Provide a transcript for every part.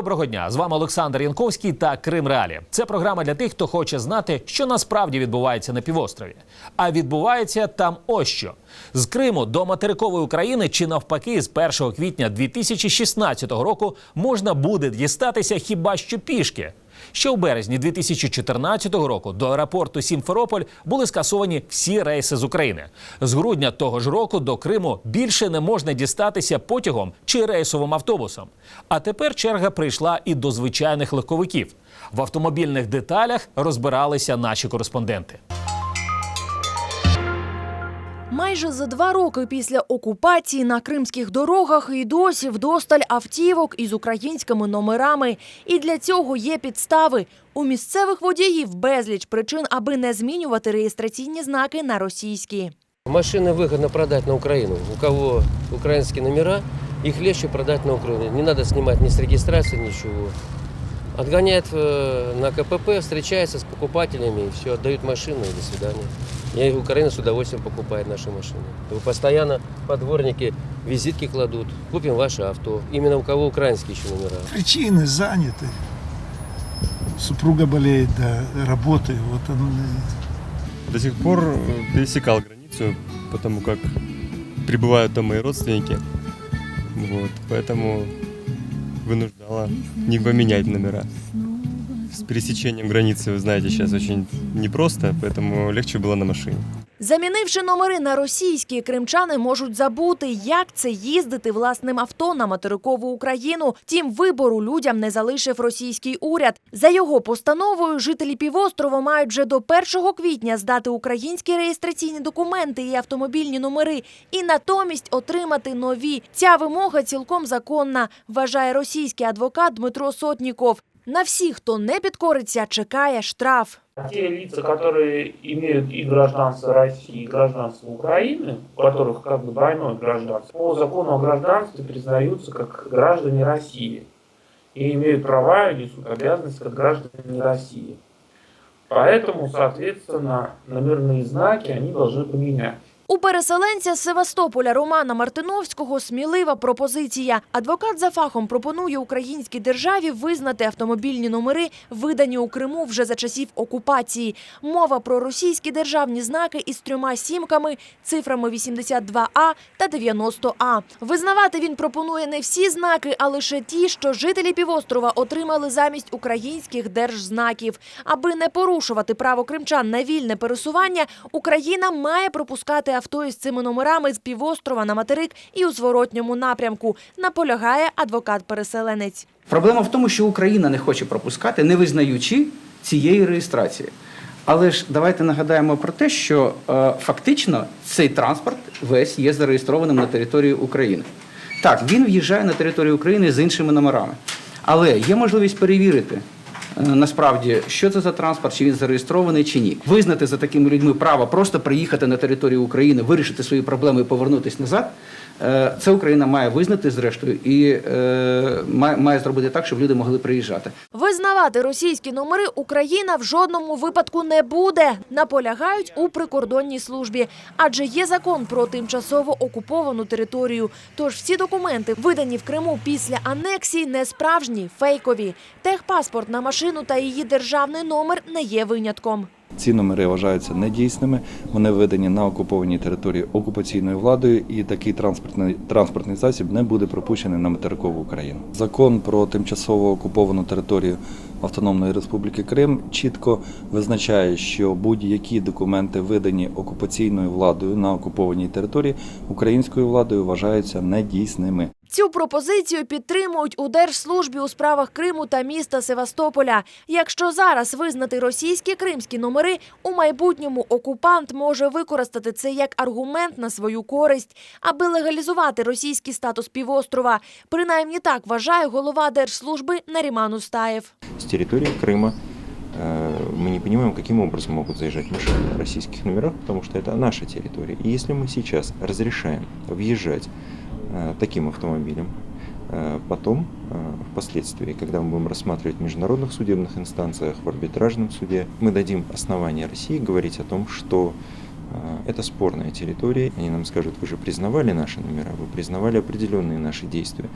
Доброго дня! З вами Олександр Янковський та Крим Реалі. Це програма для тих, хто хоче знати, що насправді відбувається на півострові. А відбувається там ось що. З Криму до материкової України чи навпаки з 1 квітня 2016 року можна буде дістатися хіба що пішки. Ще у березні 2014 року до аеропорту Сімферополь були скасовані всі рейси з України. З грудня того ж року до Криму більше не можна дістатися потягом чи рейсовим автобусом. А тепер черга прийшла і до звичайних легковиків. В автомобільних деталях розбиралися наші кореспонденти. Майже за два роки після окупації на кримських дорогах і досі вдосталь автівок із українськими номерами. І для цього є підстави. У місцевих водіїв безліч причин, аби не змінювати реєстраційні знаки на російські. Машины выгодно продать на Украину. У кого украинские номера, их легче продать на Украину. Не надо снимать ни с регистрации, ничего. Отгоняет э, на КПП, встречается с покупателями, и все, отдают машину и до свидания. И Украина с удовольствием покупает наши машины. Вы постоянно подворники визитки кладут. Купим ваше авто. Именно у кого украинские еще номера. Причины заняты. Супруга болеет, да, работы. Вот он. До сих пор э, пересекал границу, потому как прибывают там мои родственники. Вот, поэтому вынуждала не поменять номера. С пересечением границы, вы знаете, сейчас очень непросто, поэтому легче было на машине. Замінивши номери на російські, кримчани можуть забути, як це їздити власним авто на материкову Україну. Тім вибору людям не залишив російський уряд. За його постановою, жителі півострова мають вже до 1 квітня здати українські реєстраційні документи і автомобільні номери, і натомість отримати нові. Ця вимога цілком законна, вважає російський адвокат Дмитро Сотніков. На всіх, хто не підкориться, чекає штраф. Те лица, которые имеют и гражданство России, и гражданство Украины, у которых как бы двойное гражданство, по закону о гражданстве признаются как граждане России и имеют права и несут обязанности как граждане России. Поэтому, соответственно, номерные знаки они должны поменять. У переселенця з Севастополя Романа Мартиновського смілива пропозиція. Адвокат за фахом пропонує українській державі визнати автомобільні номери, видані у Криму вже за часів окупації. Мова про російські державні знаки із трьома сімками, цифрами 82А та 90А. Визнавати він пропонує не всі знаки, а лише ті, що жителі півострова отримали замість українських держзнаків. Аби не порушувати право кримчан на вільне пересування, Україна має пропускати авто із цими номерами з півострова на материк і у зворотньому напрямку, наполягає адвокат-переселенець. Проблема в тому, що Україна не хоче пропускати, не визнаючи цієї реєстрації. Але ж давайте нагадаємо про те, що е, фактично цей транспорт весь є зареєстрованим на території України. Так, він в'їжджає на територію України з іншими номерами. Але є можливість перевірити насправді, що це за транспорт, чи він зареєстрований, чи ні. Визнати за такими людьми право просто приїхати на територію України, вирішити свої проблеми і повернутися назад. Е, Це Україна має визнати зрештою і е, має, має зробити так, щоб люди могли приїжджати. Визнавати російські номери Україна в жодному випадку не буде, наполягають у прикордонній службі, адже є закон про тимчасово окуповану територію. Тож всі документи, видані в Криму після анексії, не справжні, фейкові. Техпаспорт на машину та її державний номер не є винятком. Ці номери вважаються недійсними. Вони видані на окупованій території окупаційною владою, і такий транспортний транспортний засіб не буде пропущений на материкову Україну. Закон про тимчасово окуповану територію Автономної Республіки Крим чітко визначає, що будь-які документи, видані окупаційною владою на окупованій території, українською владою вважаються недійсними. Цю пропозицію підтримують у Держслужбі у справах Криму та міста Севастополя. Якщо зараз визнати російські кримські номери, у майбутньому окупант може використати це як аргумент на свою користь, аби легалізувати російський статус півострова. Принаймні так вважає голова Держслужби Наріман Устаєв. с территории Крыма. Э, Мы не понимаем, каким образом могут заезжать машины на российских номерах, потому что это наша территория. И если мы сейчас разрешаем въезжать э, Таким автомобилем, э, потом, э, впоследствии, когда мы будем рассматривать в международных судебных инстанциях, в арбитражном суде, мы дадим основание России говорить о том, что Это спорная территория. Они нам скажут, вы же признавали наши номера, вы признавали определенные наши действия.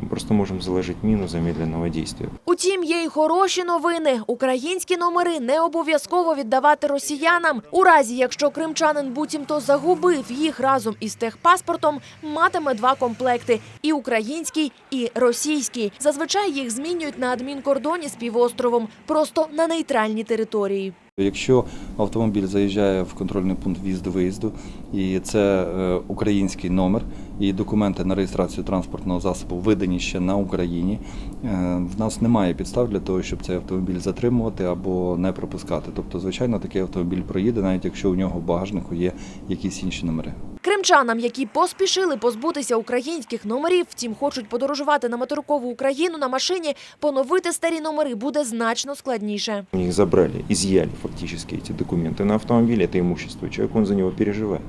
Мы просто можем заложить мину замедленного действия. Утім, є й хороші новини. Українські номери не обов'язково віддавати росіянам. У разі, якщо кримчанин буцімто загубив їх разом із техпаспортом, матиме два комплекти: і український, і російський. Зазвичай їх змінюють на адмінкордоні з півостровом, просто на нейтральній території. Якщо автомобіль заїжджає в контрольний пункт в'їзду-виїзду, і це е, український номер, і документи на реєстрацію транспортного засобу видані ще на Україні, е, в нас немає підстав для того, щоб цей автомобіль затримувати або не пропускати. Тобто, звичайно, такий автомобіль проїде, навіть якщо у нього в багажнику є якісь інші номери. Кримчанам, які поспішили позбутися українських номерів, втім хочуть подорожувати на материкову Україну на машині, поновити старі номери буде значно складніше. У них забрали, изъяли фактически эти документы на автомобиль, это имущество. Человек, он за него переживает.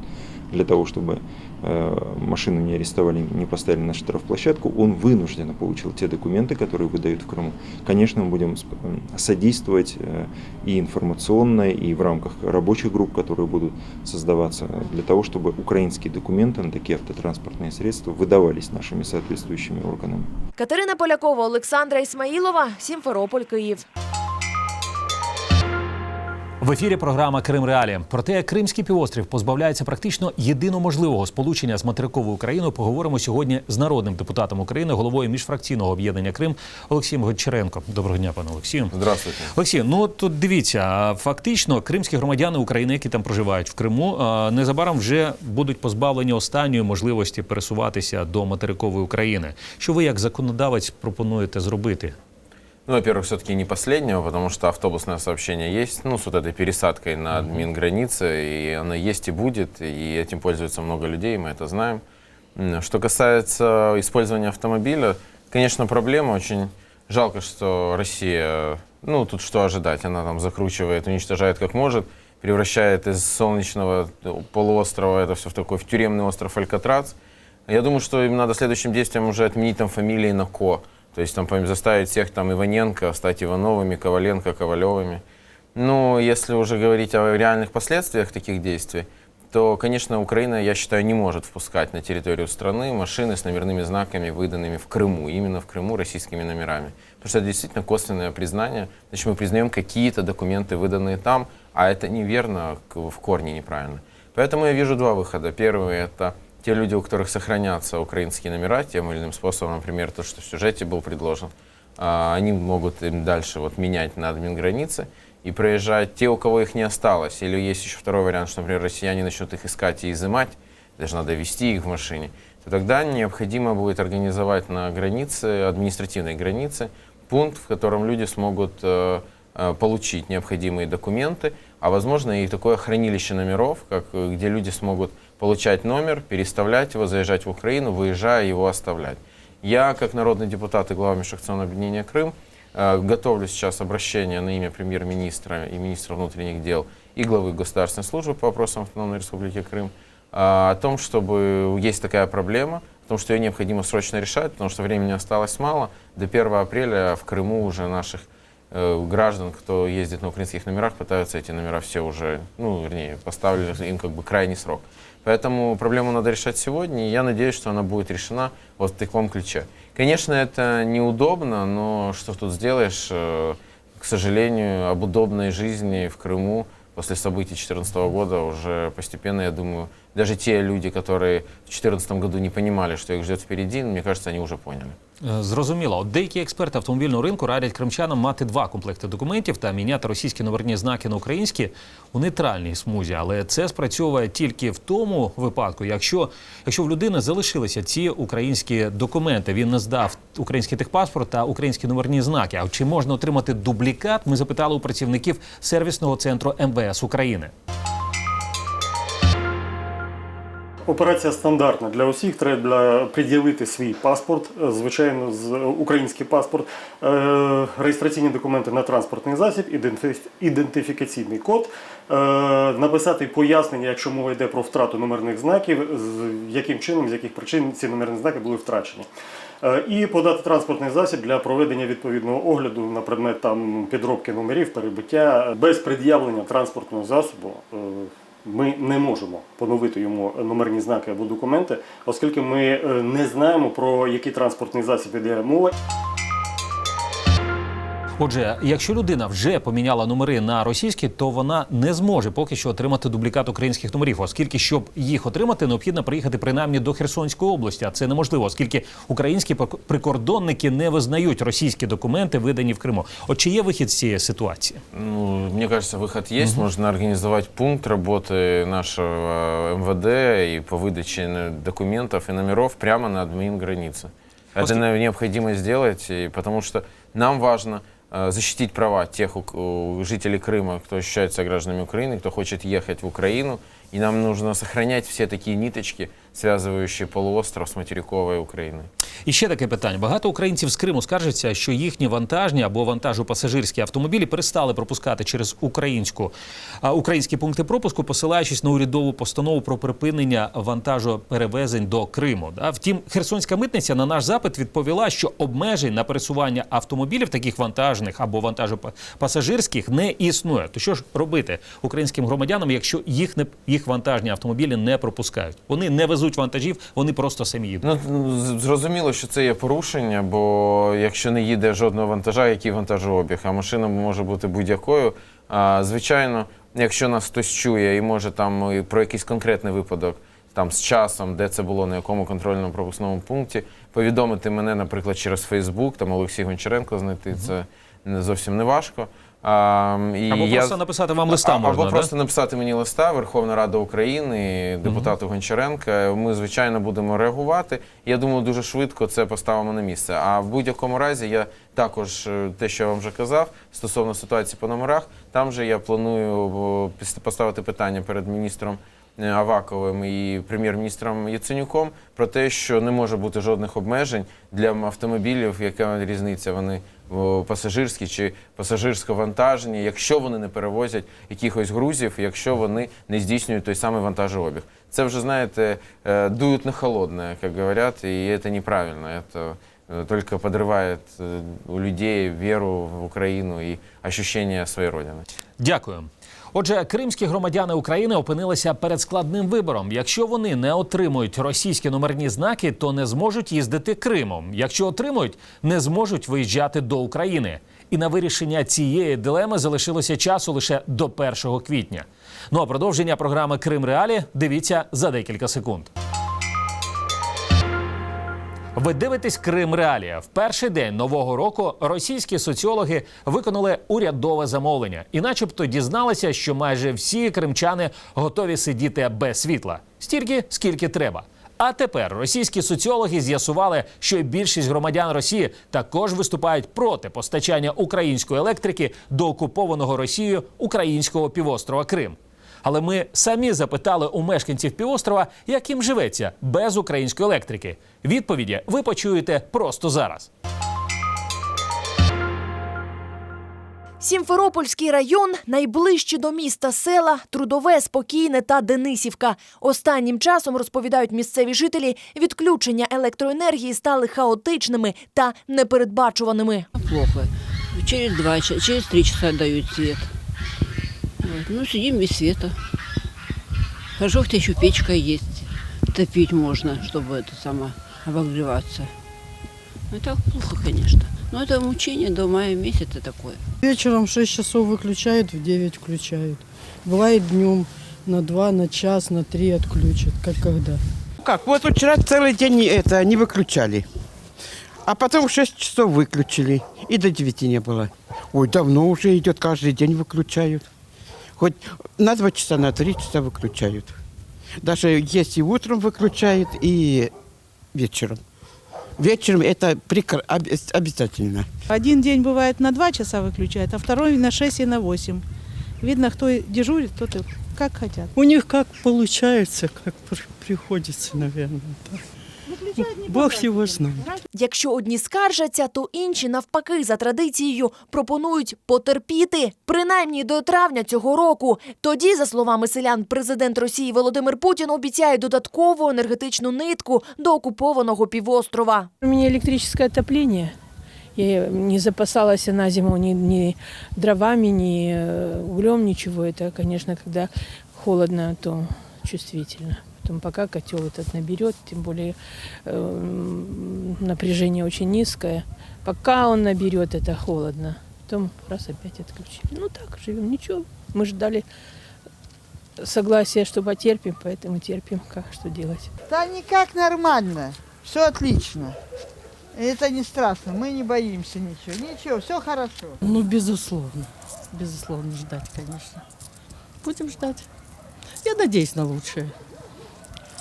Для того, чтобы э, машину не арестовали, не поставили на штрафплощадку, он вынужденно получил те документы, которые выдают в Крыму. Конечно, мы будем сп- м, содействовать э, и информационно, и в рамках рабочих групп, которые будут создаваться для того, чтобы украинские документы на такие автотранспортные средства выдавались нашими соответствующими органами. Катерина Полякова, Олександра Ісмаїлова, Сімферополь, Київ. В ефірі програма Крим Реалі. Про те, як Кримський півострів позбавляється практично єдино можливого сполучення з материковою Україною, поговоримо сьогодні з народним депутатом України, головою міжфракційного об'єднання Крим Олексієм Гончаренко. Доброго дня, пане Олексію. Здравствуйте. Олексій, ну тут дивіться, фактично кримські громадяни України, які там проживають в Криму, незабаром вже будуть позбавлені останньої можливості пересуватися до материкової України. Що ви як законодавець пропонуєте зробити? Ну, во-первых, все-таки не последнего, потому что автобусное сообщение есть, ну, с вот этой пересадкой на админ границы, и оно есть и будет, и этим пользуется много людей, мы это знаем. Что касается использования автомобиля, конечно, проблема очень жалко, что Россия, ну, тут что ожидать, она там закручивает, уничтожает как может, превращает из солнечного полуострова это все в такой в тюремный остров Алькатрас. Я думаю, что им надо следующим действием уже отменить там фамилии на Ко. То есть там по- заставить всех там Иваненко стать Ивановыми, Коваленко, Ковалевыми. Ну, если уже говорить о реальных последствиях таких действий, то, конечно, Украина, я считаю, не может впускать на территорию страны машины с номерными знаками, выданными в Крыму, именно в Крыму российскими номерами. Потому что это действительно косвенное признание. Значит, мы признаем какие-то документы, выданные там, а это неверно, в корне неправильно. Поэтому я вижу два выхода. Первый – это те люди, у которых сохранятся украинские номера тем или иным способом, например, то, что в сюжете был предложен, а, они могут им дальше вот менять на админ границы и проезжать те, у кого их не осталось. Или есть еще второй вариант, что, например, россияне начнут их искать и изымать, даже надо вести их в машине, то тогда необходимо будет организовать на границе, административной границе, пункт, в котором люди смогут э, э, получить необходимые документы, а возможно и такое хранилище номеров, как, э, где люди смогут получать номер, переставлять его, заезжать в Украину, выезжая его оставлять. Я, как народный депутат и глава межфракционного объединения «Крым», э, готовлю сейчас обращение на имя премьер-министра и министра внутренних дел и главы Государственной службы по вопросам Автономной Республики Крым а, о том, чтобы есть такая проблема, о том, что ее необходимо срочно решать, потому что времени осталось мало. До 1 апреля в Крыму уже наших э, граждан, кто ездит на украинских номерах, пытаются эти номера все уже, ну, вернее, поставили им как бы крайний срок. Поэтому проблему надо решать сегодня, и я надеюсь, что она будет решена вот в таком ключе. Конечно, это неудобно, но что тут сделаешь? Э, К сожалению, об удобной жизни в Крыму после событий 2014 года уже постепенно, я думаю, даже те люди, которые в 2014 году не понимали, что их ждет впереди, мне кажется, они уже поняли. Е, Зрозуміло. От Деякі експерти автомобільного ринку радять кримчанам мати два комплекти документів та міняти російські номерні знаки на українські у нейтральній смузі. Але це спрацьовує тільки в тому випадку, якщо, якщо в людини залишилися ці українські документи, він не здав український техпаспорт та українські номерні знаки. А чи можна отримати дублікат? Ми запитали у працівників сервісного центру МВС України. Операція стандартна для усіх. Треба пред'явити свій паспорт, е, звичайно, з український паспорт, е, реєстраційні документи на транспортний засіб, ідентифікаційний код, е, написати пояснення, якщо мова йде про втрату номерних знаків, з яким чином, з яких причин ці номерні знаки були втрачені. Е, І подати транспортний засіб для проведення відповідного огляду на предмет там підробки номерів, перебиття без пред'явлення транспортного засобу. Ми не можемо поновити йому номерні знаки або документи, оскільки ми е, не знаємо про який транспортний засіб іде мова. Отже, якщо людина вже поміняла номери на російські, то вона не зможе поки що отримати дублікат українських номерів, оскільки щоб їх отримати, необхідно приїхати принаймні до Херсонської області. А це неможливо, оскільки українські пок- прикордонники не визнають російські документи, видані в Криму. От чи є вихід з цієї ситуації? Ну, мне кажется, выход есть. Можно организовать пункт работы нашего МВД и по выдаче э, документов и номеров прямо на админ-границе. Это После- не- необходимо сделать, и потому что нам важно э, защитить права тех жителей Крыма, кто ощущает себя гражданами Украины, кто хочет ехать в Украину. И нам нужно сохранять все такие ниточки, связывающие полуостров с материковой Украиной. І ще таке питання: багато українців з Криму скаржаться, що їхні вантажні або вантажопасажирські автомобілі перестали пропускати через українську а, українські пункти пропуску, посилаючись на урядову постанову про припинення вантажоперевезень до Криму. Да? Втім, херсонська митниця на наш запит відповіла, що обмежень на пересування автомобілів, таких вантажних або вантажопасажирських, не існує. То що ж робити українським громадянам, якщо їх не їх вантажні автомобілі не пропускають? Вони не везуть вантажів, вони просто самі їдуть. Ну, зрозуміло, що це є порушення, бо якщо не їде жодного вантажа, який вантажообіг, а машина може бути будь-якою. Звичайно, якщо нас хтось чує і може там і про якийсь конкретний випадок, там з часом, де це було, на якому контрольному пропускному пункті, повідомити мене, наприклад, через Фейсбук, там Олексій Гончаренко знайти, це не зовсім не важко. А, і Або я- просто написати вам листа а- можна, Або да? просто написати мені листа Верховна Рада України, депутату Гончаренка. Ми, звичайно, будемо реагувати. Я думаю, дуже швидко це поставимо на місце. А в будь-якому разі я також е, те, що я вам вже казав, стосовно ситуації по номерах, там же я планую о, поставити питання перед міністром. Е, Аваковим і прем'єр-міністром Яценюком про те, що не може бути жодних обмежень для автомобілів, яка різниця, вони пасажирські чи пасажирсько-вантажні, якщо вони не перевозять якихось грузів, якщо вони не здійснюють той самий вантажообіг. Це вже, знаєте, е, дують на холодне, як говорять, і це неправильно. Це е, только подрывает у людей веру в Україну і ощущение своєї родини. Дякую. Отже, кримські громадяни України опинилися перед складним вибором. Якщо вони не отримують російські номерні знаки, то не зможуть їздити Кримом. Якщо отримують, не зможуть виїжджати до України. І на вирішення цієї дилеми залишилося часу лише до 1 квітня. Ну а продовження програми Крим Реалі дивіться за декілька секунд. Ви дивитесь Крим Реалія. В перший день нового року російські соціологи виконали урядове замовлення і, начебто, дізналися, що майже всі кримчани готові сидіти без світла стільки, скільки треба. А тепер російські соціологи з'ясували, що більшість громадян Росії також виступають проти постачання української електрики до окупованого Росією українського півострова Крим. Але ми самі запитали у мешканців півострова, як їм живеться без української електрики. Відповіді ви почуєте просто зараз. Сімферопольський район найближчі до міста села Трудове, Спокійне та Денисівка. Останнім часом розповідають місцеві жителі, відключення електроенергії стали хаотичними та непередбачуваними. Плохо. Через два через три часа дают свет. Вот. Ну, сидим без света. Хорошо, хотя еще печка есть. Топить можно, чтобы это само обогреваться. Ну, и так плохо, конечно. Но это мучение до мая месяца такое. Вечером в 6 часов выключают, в 9 включают. Бывает днем на 2, на час, на 3 отключат, как когда. Как? Вот вчера целый день это не выключали. А потом в 6 часов выключили. И до 9 не было. Ой, давно уже идет, каждый день выключают. Хоть на 2 часа, на 3 часа выключают. Даже есть и утром выключают, и вечером. Вечером это обе- обязательно. Один день бывает на 2 часа выключают, а второй на 6 и на 8. Видно, кто дежурит, тот и как хотят. У них как получается, как приходится, наверное. Бог его знает. Якщо одні скаржаться, то інші навпаки за традицією пропонують потерпіти принаймні до травня цього року. Тоді, за словами селян, президент Росії Володимир Путін обіцяє додаткову енергетичну нитку до окупованого півострова. У меня электрическое отопление. Я не запасалась на зиму ни, ни дровами, ни э, углем, ничего. Это, конечно, когда холодно, то чувствительно. Потом пока котел этот наберет, тем более э, напряжение очень низкое, пока он наберет, это холодно. Потом раз опять отключили. Ну так, живем, ничего. Мы ждали согласия, что потерпим, поэтому терпим, как что делать. Да никак нормально. Все отлично. Это не страшно, мы не боимся ничего. Ничего, все хорошо. Ну, безусловно. Безусловно, ждать, конечно. Будем ждать. Я надеюсь на лучшее.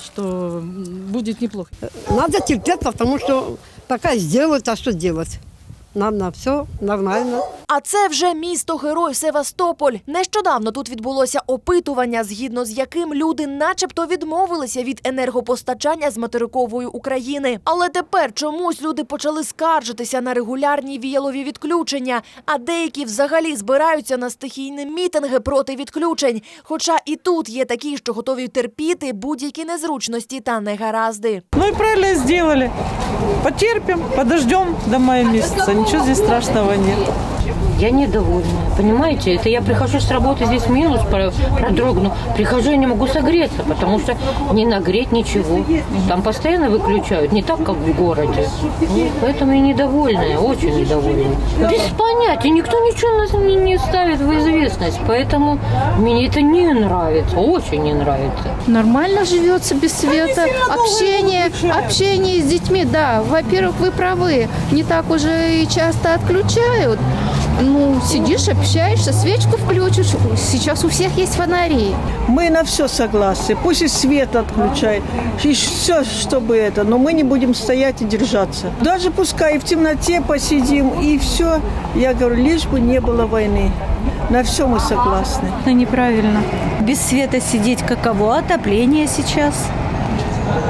Что будет неплохо. Надо терпеть, потому что пока сделают, а что делать? Нам на все нормально. А це вже місто-герой Севастополь. Нещодавно тут відбулося опитування, згідно з яким люди начебто відмовилися від енергопостачання з материкової України. Але тепер чомусь люди почали скаржитися на регулярні віялові відключення, а деякі взагалі збираються на стихійні мітинги проти відключень. Хоча і тут є такі, що готові терпіти будь-які незручності та негаразди. Ну и правильно сделали. Потерпим, подождем до мая месяца. Ничего здесь страшного нет. Я недовольна, понимаете? Это я прихожу с работы, здесь минус, про- продрогну. Прихожу и не могу согреться, потому что не нагреть ничего. Там постоянно выключают, не так, как в городе. Ну, Поэтому и недовольная, очень недовольная. Без понятия, никто ничего нас не, не ставит в известность, поэтому мне это не нравится, очень не нравится. Нормально живется без света, общение, общение с детьми, да. Во-первых, вы правы, не так уже и часто отключают. Ну, сидишь, общаешься, свечку включишь. Сейчас у всех есть фонари. Мы на все согласны. Пусть и свет отключает, и все, чтобы это. Но мы не будем стоять и держаться. Даже пускай и в темноте посидим, и все. Я говорю, лишь бы не было войны. На все мы согласны. Это неправильно. Без света сидеть каково? Отопление сейчас.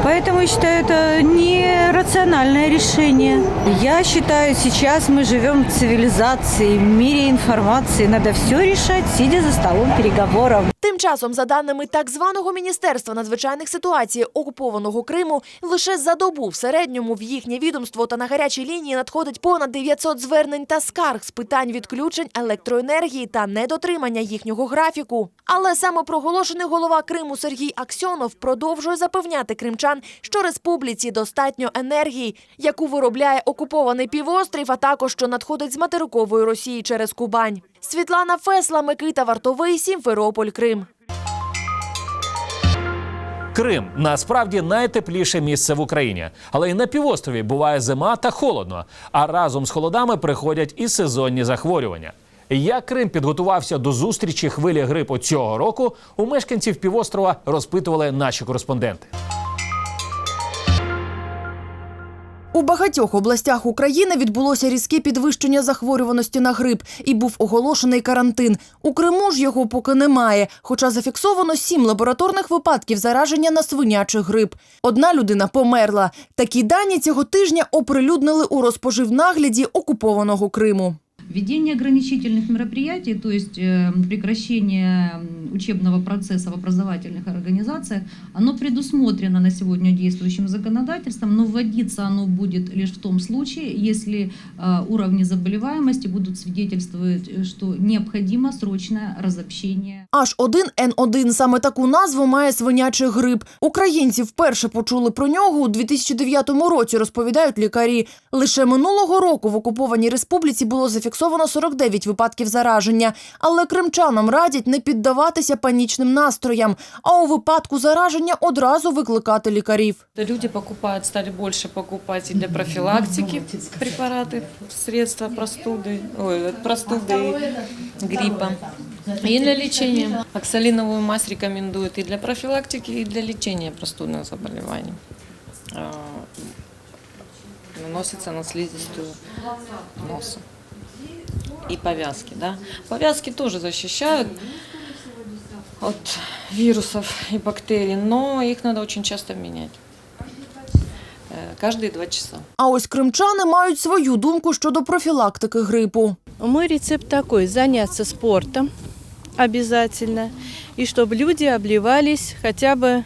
Поэтому я считаю, это нерациональное решение. Я считаю, сейчас мы живем в цивилизации, в мире информации. Надо все решать, сидя за столом переговоров. Часом, за даними так званого Міністерства надзвичайних ситуацій окупованого Криму, лише за добу в середньому в їхнє відомство та на гарячій лінії надходить понад 900 звернень та скарг з питань відключень електроенергії та недотримання їхнього графіку. Але самопроголошений голова Криму Сергій Аксьонов продовжує запевняти кримчан, що республіці достатньо енергії, яку виробляє окупований півострів, а також що надходить з материкової Росії через Кубань. Світлана Фесла, Микита Вартовий, Сімферополь, Крим. Крим насправді найтепліше місце в Україні, але й на півострові буває зима та холодно. А разом з холодами приходять і сезонні захворювання. Як Крим підготувався до зустрічі хвилі грипу цього року, у мешканців півострова розпитували наші кореспонденти. У багатьох областях України відбулося різке підвищення захворюваності на грип і був оголошений карантин. У Криму ж його поки немає, хоча зафіксовано сім лабораторних випадків зараження на свинячий грип. Одна людина померла. Такі дані цього тижня оприлюднили у розпоживнагляді окупованого Криму. Введение ограничительных мероприятий, то есть э, прекращение м, учебного процесса в образовательных организациях, оно предусмотрено на сегодня действующим законодательством, но вводиться оно будет лишь в том случае, если э, уровни заболеваемости будут свидетельствовать, э, что необходимо срочное разобщение. Аж 1Н1 – саме таку назву має свинячий грип. Українці вперше почули про нього у 2009 році, розповідають лікарі. Лише минулого року в окупованій республіці було зафіксовано 49 випадків зараження. Але кримчанам радять не піддаватися панічним настроям, а у випадку зараження одразу викликати лікарів. Люди покупают, стали больше покупать и для профилактики препараты, средства простуды, ой, от простуды и гриппа. И для лечения. Оксалиновую мазь рекомендуют и для профилактики, и для лечения простудных заболеваний. А, Наносится на слизистую носа. И повязки, да. Повязки тоже защищают от вирусов и бактерий, но их надо очень часто менять. Э, Каждые два часа. А ось кримчани мають свою думку щодо профілактики грипу. Мой рецепт такой – заняться спортом обязательно, и чтобы люди обливались хотя бы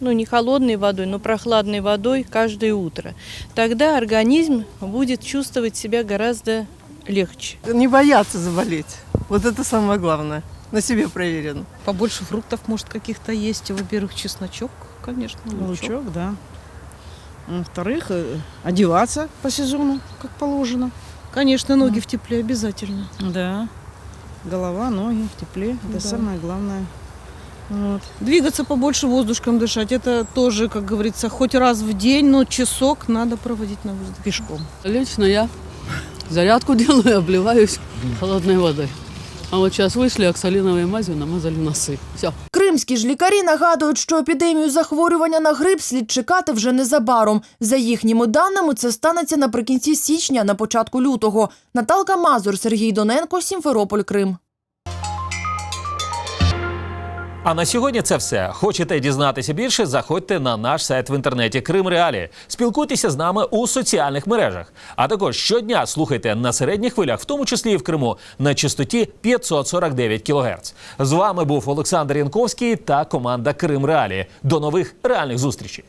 ну, не холодной водой, но прохладной водой каждое утро. Тогда организм будет чувствовать себя гораздо легче. Не бояться заболеть. Вот это самое главное. на себе проверено. Побольше фруктов, может, каких-то есть. Во-первых, чесночок, конечно, лучок. Лучок, да. Во-вторых, э, одеваться по сезону, как положено. Конечно, ноги в тепле обязательно. Да. Голова, ноги в тепле. Это Да. самое главное. Вот. Двигаться побольше воздушком дышать. Это тоже, как говорится, хоть раз в день, но часок надо проводить на воздухе. Пешком. Лично я зарядку делаю, обливаюсь холодной водой. А от час вийшли оксаліновою мазю, намазали носи. Все. Кримські ж лікарі нагадують, що епідемію захворювання на грип слід чекати вже незабаром. За їхніми даними, це станеться наприкінці січня, на початку лютого. Наталка Мазур, Сергій Доненко, Сімферополь, Крим. А на сьогодні це все. Хочете дізнатися більше? Заходьте на наш сайт в інтернеті Крим Реалі. Спілкуйтеся з нами у соціальних мережах. А також щодня слухайте на середніх хвилях, в тому числі і в Криму, на частоті 549 кГц. З вами був Олександр Янковський та команда Крим Реалі. До нових реальних зустрічей.